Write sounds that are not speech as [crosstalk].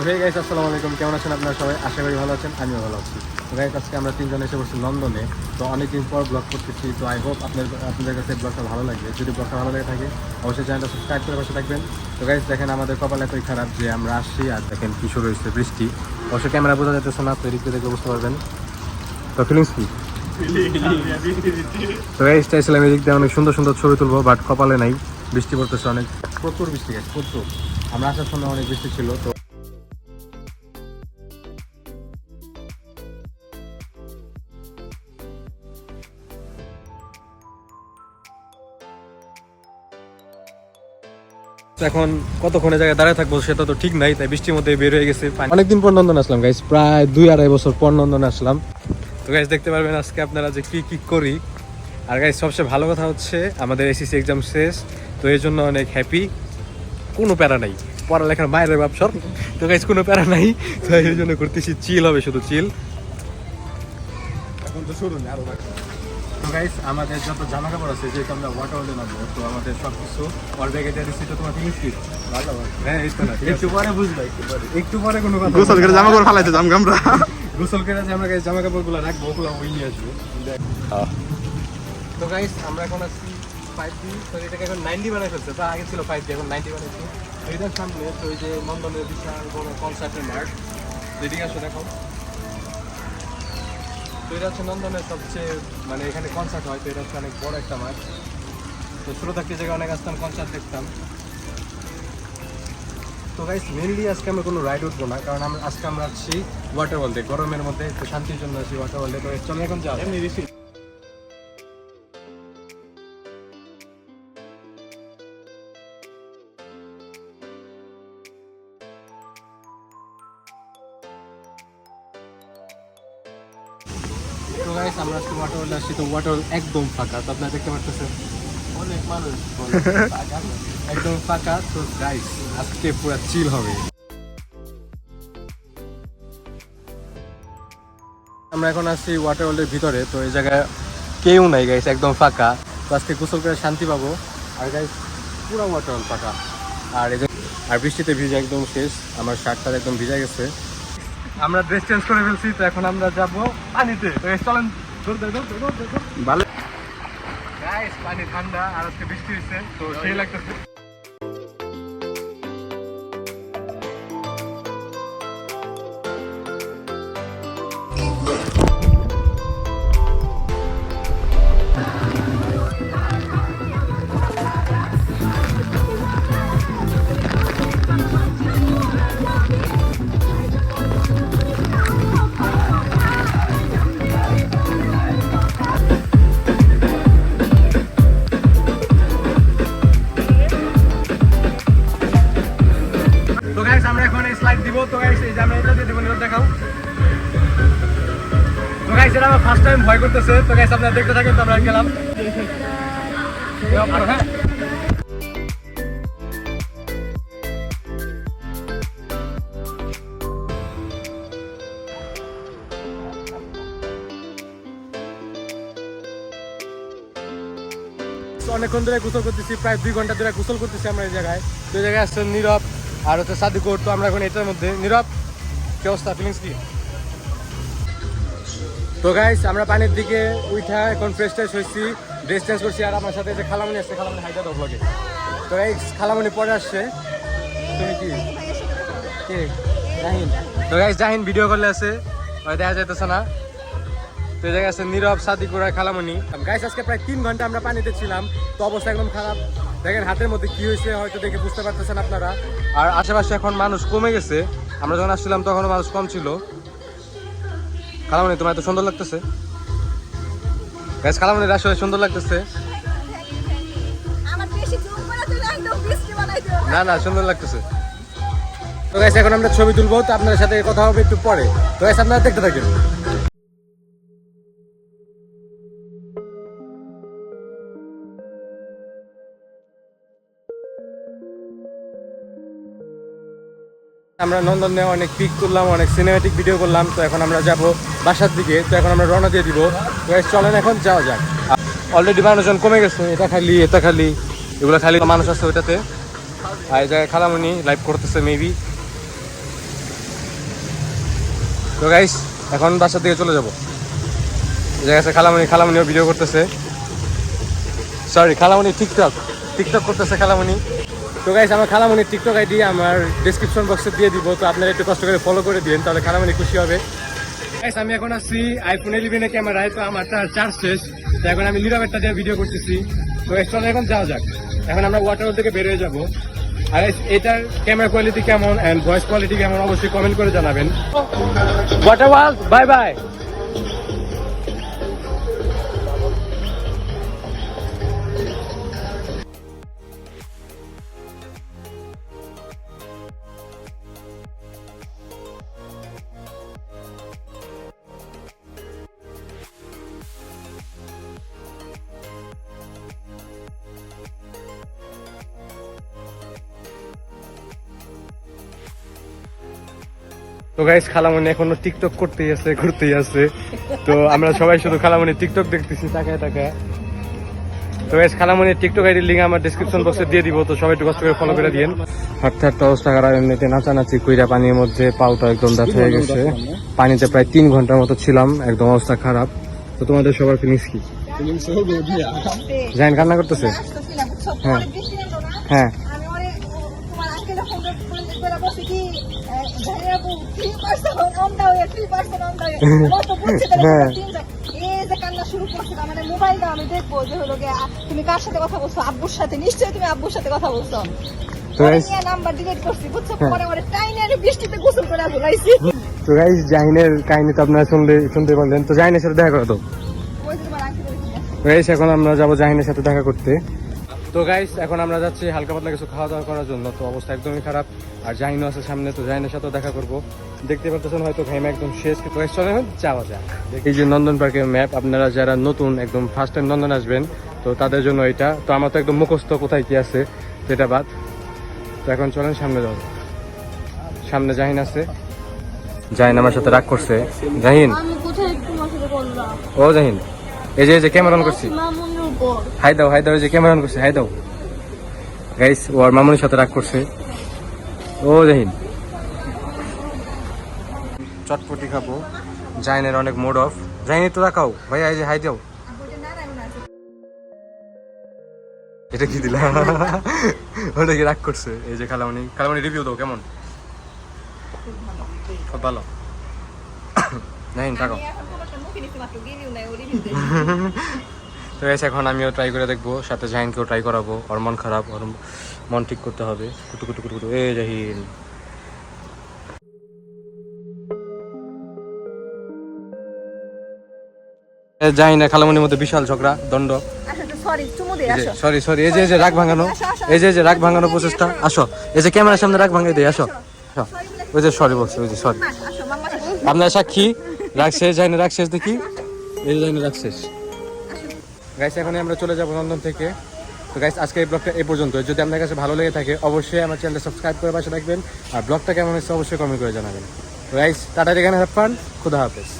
তো hey guys আসসালামু আলাইকুম। কেমন আছেন আপনারা সবাই? আশা করি ভালো আছেন, আমিও ভালো আছি। তো গাইস আজকে আমরা তিনজন এসে বসছি লন্ডনে। তো অনেকদিন পর ব্লগ করতেছি। তো আই হোপ আপনার আপনাদের কাছে ব্লগটা ভালো লাগবে। যদি ব্লগটা ভালো লাগে থাকে, অবশ্যই চ্যানেলটা সাবস্ক্রাইব করে বসে থাকবেন। তো গাইস দেখেন আমাদের কপাল এতই খারাপ যে আমরা আসছি আর দেখেন কি শুরু হয়েছে বৃষ্টি। অবশ্যই ক্যামেরা বোঝা যাচ্ছে না, তো এদিক থেকে বুঝতে পারবেন। তো ফিলিংস কি? তো গাইস চাইছিলাম এদিক দিয়ে অনেক সুন্দর সুন্দর ছবি তুলবো বাট কপালে নাই। বৃষ্টি পড়তেছে অনেক। প্রচুর বৃষ্টি গাইস প্রচুর। আমরা আসার সময় অনেক বৃষ্টি ছিল, তো এখন কতক্ষণে জায়গায় দাঁড়ায় থাকব সেটা তো ঠিক নাই তাই বৃষ্টির মধ্যে বের হয়ে গেছে অনেকদিন পর নন্দন আসলাম গাইস প্রায় দুই আড়াই বছর পর নন্দন আসলাম। তো গাইস দেখতে পারবেন আজকে আপনারা যে কি কি করি। আর গাইস সবচেয়ে ভালো কথা হচ্ছে আমাদের এসএসসি এক্সাম শেষ তো এই জন্য অনেক হ্যাপি কোনো প্যারা নাই পড়ালেখার মায়ের ব্যবসর তো গাইস কোনো প্যারা নাই তো এই জন্য করতেছি চিল হবে শুধু চিল এখন তো শুরু না আরও বাকি। তো গাইস আমাদের যত জামা কাপড় আছে যেহেতু আমরা ওয়াটার হলে নামবো তো আমাদের সব কিছু ওর ব্যাগে দিয়ে দিচ্ছি তো তোমার ফিলিংস কি ভালো ভালো। হ্যাঁ এই তো না একটু পরে বুঝবা একটু পরে। একটু পরে কোনো কথা গোসল করে জামা কাপড় ফালাইতে যাম আমরা। গোসল করে যে আমরা guys জামা কাপড়গুলো রাখব ওগুলো ওই নিয়ে আসব। তো গাইস আমরা এখন আছি ফাইভ ডি তো এটাকে এখন নাইনটি বানাই ফেলছে? তো আগে ছিল ফাইভ ডি এখন নাইনটি বানাইছি। তো এটার সামনে তো ওই যে নন্দনের বিশাল বড় কনসার্টের মাঠ এদিকে আসো দেখো? তো নন্দনের সবচেয়ে মানে এখানে কনসার্ট হয়, তো অনেক বড় একটা মাঠ। তো ছোটো থাকতে জায়গায় অনেক আসতাম কনসার্ট দেখতাম। তো গাইস মেনলি আজকে আমরা কোনো রাইড উঠবো না, কারণ আমরা, আজকে আমরা আসছি ওয়াটার ওয়ার্ল্ডে গরমের মধ্যে একটু শান্তির জন্য আসি ওয়াটার ওয়ার্ল্ডে তো চলে এখন যাও এমনি রিসি আমরা ওয়ার্ল্ডে আসছি ওয়াটার এখন ওয়াটার ওয়ার্ল্ডের ভিতরে, তো এই জায়গায় কেউ নাই গাইস একদম ফাঁকা। তো আজকে গোসল করে শান্তি পাবো। আর গাইস পুরো ওয়াটার ওয়ার্ল্ড ফাঁকা। আর এই আর বৃষ্টিতে ভিজে একদম শেষ, আমার শার্টটা একদম ভিজে গেছে। আমরা ড্রেস চেঞ্জ করে ফেলছি তো এখন আমরা যাব পানিতে তো চলেন। ভালো পানি ঠান্ডা আর আজকে বৃষ্টি হয়েছে তো সেই লাগতেছে আমরা এখন স্লাইড দিব। তো গাইস এই যে এটা দিয়ে দেখাও। তো গাইস এটা আমার ফার্স্ট টাইম ভয় করতেছে। তো গাইস আপনারা দেখতে থাকেন, তো আমরা গেলাম। হ্যাঁ? অনেকক্ষণ ধরে গোসল করতেছি, প্রায় দুই ঘণ্টা ধরে গোসল করতেছি আমরা এই জায়গায়। তো এই জায়গায় আসছে নীরব। আর হচ্ছে সাদিকুর তো আমরা এখন এটার মধ্যে। নীরব, কি অবস্থা? ফিলিংস কি? তো গাইস আমরা পানির দিকে উঠা এখন ফ্রেশ ট্রেশ হয়েছি। ড্রেস চেঞ্জ করছি আর আমার সাথে যে খালামনি আসছে খালামনি হাইটা দাও ব্লগে তো এই খালামনি পরে আসছে। তুমি কি? জাহিন। তো গাইস জাহিন ভিডিও করলে আছে। ওই দেখা যাইতেছে না। তো এই জায়গায় আছে নীরব সাদিকুর আর খালামনি। গাইস আজকে প্রায় তিন ঘণ্টা আমরা পানিতে ছিলাম। তো অবস্থা একদম খারাপ। দেখেন হাতের মধ্যে কি হয়েছে হয়তো দেখে বুঝতে পারতেছেন আপনারা। আর আশেপাশে এখন মানুষ কমে গেছে। আমরা যখন আসছিলাম তখন মানুষ কম ছিল। খালামনি তোমার এত সুন্দর লাগতেছে। গাইস খালামনির আসলে সুন্দর লাগতেছে। না না সুন্দর লাগতেছে। তো গাইস এখন আমরা ছবি তুলবো তো আপনার সাথে কথা হবে একটু পরে। তো গাইস আপনারা দেখতে থাকেন। আমরা নন্দনে অনেক পিক তুললাম অনেক সিনেমেটিক ভিডিও করলাম, তো এখন আমরা যাব বাসার দিকে, তো এখন আমরা রওনা দিয়ে দিব। চলেন এখন, যাওয়া যাক। অলরেডি মানুষজন কমে গেছে, এটা খালি এটা খালি, এগুলো খালি মানুষ আছে ওইটাতে। আর এই জায়গায় খালামুনি লাইভ করতেছে মেবি তো গাইস এখন বাসার দিকে চলে যাব। যে গেছে খালামণি খালামণিও ভিডিও করতেছে। সরি খালামণি টিকটক টিকটক করতেছে খালামণি তো গাইস আমার খালামণির টিকটক আইডি আমার ডিসক্রিপশন বক্সে দিয়ে দিব, তো আপনারা একটু কষ্ট করে ফলো করে দিন তাহলে খালামণি খুশি হবে। গাইস আমি এখন আসছি আইফোন ইলেভেনের ক্যামেরায় তো আমার চার্জ শেষ। তো এখন আমি নীরবেরটা দিয়ে ভিডিও করতেছি। তো চলে এখন যাওয়া যাক। এখন আমরা ওয়াটার থেকে বের হয়ে যাব। আর এটার ক্যামেরা কোয়ালিটি কেমন অ্যান্ড ভয়েস কোয়ালিটি কেমন, অবশ্যই কমেন্ট করে জানাবেন। ওয়াটার ওয়ার্ল্ড বাই বাই তো গাইস খালামণি এখনও টিকটক করতেই আছে ঘুরতেই আছে। তো আমরা সবাই শুধু খালামণি টিকটক দেখতেছি তাকায় তাকায়। তো গাইস খালামণির টিকটক আইডির লিঙ্ক আমার ডিসক্রিপশন বক্সে দিয়ে দিব তো সবাই একটু কষ্ট করে ফলো করে দিন হাঁটতে হাঁটতে অবস্থা খারাপ এমনিতে নাচানাচি কইরা পানির মধ্যে পাউটা একদম দাঁত হয়ে গেছে। পানিতে প্রায় তিন ঘণ্টার মতো ছিলাম একদম অবস্থা খারাপ। তো তোমাদের সবার ফিলিংস কি? জাইন কান্না করতেছে? হ্যাঁ। হ্যাঁ আমি অনেক তোমার আঙ্কেলের ফোন করে বসে কি জানি থ্রি পার্সেন্ট অন দাও থ্রি পার্সেন্ট অন দাও আমার তো বুঝছে হ্যাঁ। এই যে কান্না শুরু করছে মানে মোবাইল আমি দেখব যে হলো গিয়ে তুমি কার সাথে কথা বলছো? আব্বুর সাথে? নিশ্চয়ই তুমি আব্বুর সাথে কথা বলছো। তো হ্যাঁ। তো গাইস জাহিনের কাহিনী তো আপনারা শুনলে শুনতে পারলেন। তো জাহিনের সাথে দেখা করো তো। ওই যে তোমার আঙ্কেলের গাইস এখন আমরা যাব জাহিনের সাথে দেখা করতে। তো গাইস এখন আমরা যাচ্ছি হালকা পাতলা কিছু খাওয়া দাওয়া করার জন্য। তো অবস্থা একদমই খারাপ। আর জাহিনও আছে সামনে তো জাহিনের সাথেও দেখা করব। দেখতে পাচ্ছেন হয়তো ঘাইমা একদম শেষ। কিন্তু চলে যাওয়া যাক। এই যে নন্দন পার্কের ম্যাপ আপনারা যারা নতুন একদম ফার্স্ট টাইম নন্দন আসবেন তো তাদের জন্য এটা। তো আমার তো একদম মুখস্থ কোথায় কি আছে সেটা বাদ। তো এখন চলেন সামনে যাব সামনে জাহিন আছে। জাহিন আমার সাথে রাগ করছে। জাহিন? সাথে ও জাহিন। এই যে এই যে ক্যামেরা অন করছি। হাই দাও হাই দাও যে ক্যামেরা অন করছে হাই দাও। গাইস ও আর মামুনির সাথে রাগ করছে। ও জাহিন। চটপটি খাব। জাহিনের অনেক মুড অফ জাহিন একটু রাখাও ভাইয়া এই যে হাই দাও। এটা কি দিলা? ওটা কি রাগ করছে? এই যে খালামণি। খালামণি রিভিউ দাও কেমন? খুব ভালো। [coughs] জাহিন থাকো [laughs] তো guys, এখন আমিও ট্রাই করে দেখব সাথে জাহিনকেও ট্রাই করাবো। ওর মন খারাপ ওর মন ঠিক করতে হবে। কুটু কুটু কুটু কুটু। এ জাহিন। জাহিন আর খালামনির মধ্যে বিশাল ঝগড়া দণ্ড। সরি সরি এই যে এই যে রাগ ভাঙানো। এই যে এই যে রাগ ভাঙানো প্রচেষ্টা আসো। এই যে ক্যামেরার সামনে রাগ ভাঙাই দিই আসো। ওই যে সরি বলছে ওই যে সরি আপনার সাক্ষী রাগ শেষ যায়নি রাগ শেষ দেখি। এই যে যায়নি রাগ শেষ। গাইস এখন আমরা চলে যাব লন্ডন থেকে। তো গাইস আজকে এই ব্লগটা এই পর্যন্ত। যদি আপনার কাছে ভালো লেগে থাকে, অবশ্যই আমার চ্যানেলটা সাবস্ক্রাইব করে পাশে রাখবেন আর ব্লগটা কেমন হয়েছে, অবশ্যই কমেন্ট করে জানাবেন। গাইস টাটা এখানে হ্যাভ ফান খুদা হাফেজ।